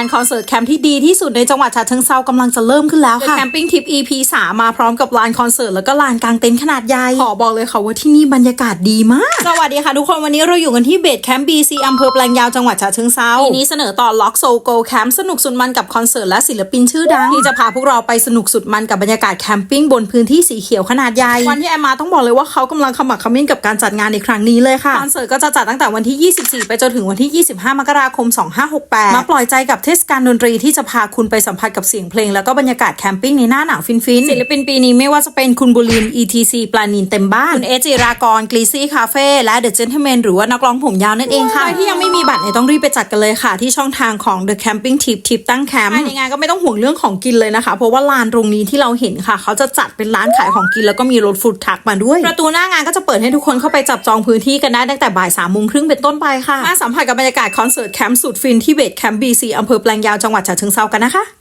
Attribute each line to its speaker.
Speaker 1: านคอนเสิร์ตแคมป์ที่ดีที่สุดในจังหวัดฉะเชิงเซากำลังจะเริ่มขึ้นแล้วค่ะแคมปิ้งทิป EP 3มาพร้อมกับลานคอนเสิร์ตแล้วก็ลานกางเต็นท์ขนาดใหญ่ขอบอกเลยค่ะว่าที่นี่บรรยากาศดีมาก สวัสดีค่ะทุกคนวันนี้เราอยู่กันที่เบสแคมป์ BC อำเภอแปลงยาวจังหวัดฉะเชิงเซาปีนี้เสนอตอนล็อกโซโกแคมป์สนุกสุดมันกับคอนเสิร์ตและศิลปินชื่อดังที่จะพาพวกเราไปสนุกสุดมันกับบรรยากาศแคมปิ้งบนพื้นที่สีเขียวขนาดใหญ่วันที่แอมมาต้องบอกเลยว่าเขากำลังขมักเขม้นกับการจัดงานในครั้งนี้เลยค่ะคอนเสิร์ตก็จะจัดตั้งแต่วันที่ 24 ไปจนถึงวันที่ 25 มกราคม 2568 มาปล่อยใจกับเทศกาลดนตรีที่จะพาคุณไปสัมผัสกับเสียงเพลง แล้วก็บรรยากาศแคมปิ้งในหน้าหนาวฟินๆศิลปินปีนี้ไม่ว่าจะเป็นคุณบุริน ETC ปลานินเต็มบ้าน คุณเอจิรากรกรีซี่คาเฟ่และเดอะเจน t l e m มนหรือว่านักร้องผมยาวนั่นเองค่ะใครที่ยังไม่มีบัตรเนี่ยต้องรีบไปจัดกันเลยค่ะ ที่ช่องทางของ The Camping Tip ทิปตั้งแคมป์ในงานก็ไม่ต้องห่วงเรื่องของกินเลยนะคะ เพราะว่าลานตรงนี้ที่เราเห็นค่ะ เขาจะจัดเป็นร้านขายของกินแล้วก็มีรถฟู้ดทักมาด้วย ประตูหน้างานก็จะเปิดให้ทุกคนเข้าไปจับจองพื้นที่กันได้ตั้งแต่บ่ายสามโมงครึ่งเป็นต้นไปค่ะมาสัมผัสกับบรรยากาศคอนเสิร์ตแคมป์สุดฟินที่เบสแคมป์บีซีอำเภอแปลงยาวจังหวัดฉะเชิงเซากันนะคะ